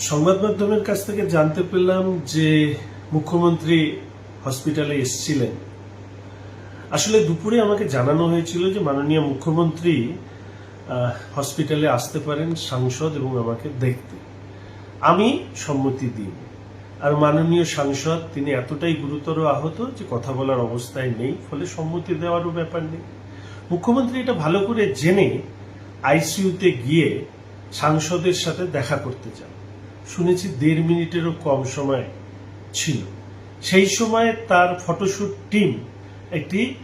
সংবাদ মাধ্যমের কাছ থেকে জানতে পেলাম যে মুখ্যমন্ত্রী হসপিটালে এসেছিলেন। আসলে দুপুরে আমাকে জানানো হয়েছিল যে মাননীয় মুখ্যমন্ত্রী হসপিটালে আসতে পারেন সাংসদ এবং আমাকে দেখতে। আমি সম্মতি দিই। আর মাননীয় সাংসদ, তিনি এতটাই গুরুতর আহত যে কথা বলার অবস্থায় নেই, ফলে সম্মতি দেওয়ারও ব্যাপার নেই। মুখ্যমন্ত্রী এটা ভালো করে জেনে আইসিইউতে গিয়ে সাংসদের সাথে দেখা করতে চান। শুনেছি দেড় মিনিটেরও কম সময় ছিল। সেই সময় তার ফটোশুট টিম একটি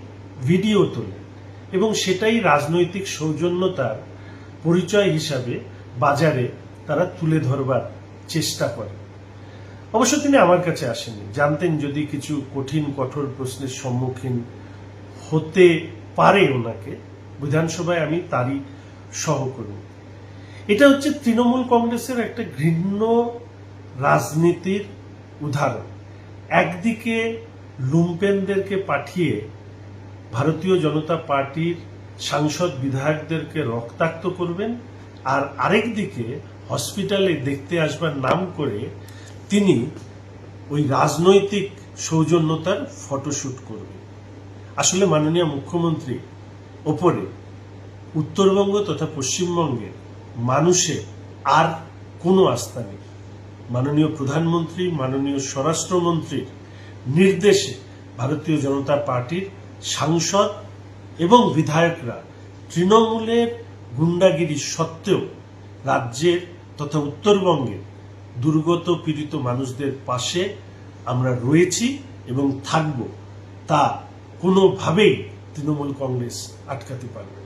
ভিডিও তোলে এবং সেটাই রাজনৈতিক সৌজন্যতার পরিচয় হিসাবে বাজারে তারা তুলে ধরবার চেষ্টা করে। অবশ্য তিনি আমার কাছে আসেননি। জানতেন যদি কিছু কঠিন, কঠোর প্রশ্নের সম্মুখীন হতে পারে ওনাকে, বিধানসভায় আমি তারই সহকর্মী। এটা হচ্ছে তৃণমূল কংগ্রেসের একটা ঘৃণ্য রাজনীতির উদাহরণ। একদিকে লুম্পেনদেরকে পাঠিয়ে ভারতীয় জনতা পার্টির সাংসদ বিধায়কদেরকে রক্তাক্ত করবেন, আর আরেকদিকে হসপিটালে দেখতে আসবার নাম করে তিনি ওই রাজনৈতিক সৌজন্যতার ফটোশুট করবেন। আসলে মাননীয় মুখ্যমন্ত্রী ওপরে উত্তরবঙ্গ তথা পশ্চিমবঙ্গের মানুষের আর কোনো আস্থা নেই। মাননীয় প্রধানমন্ত্রী, মাননীয় স্বরাষ্ট্রমন্ত্রীর নির্দেশে ভারতীয় জনতা পার্টির সাংসদ এবং বিধায়করা তৃণমূলের গুন্ডাগিরি সত্ত্বেও রাজ্যের তথা উত্তরবঙ্গের দুর্গত পীড়িত মানুষদের পাশে আমরা রয়েছি এবং থাকব। তা কোনোভাবেই তৃণমূল কংগ্রেস আটকাতে পারবে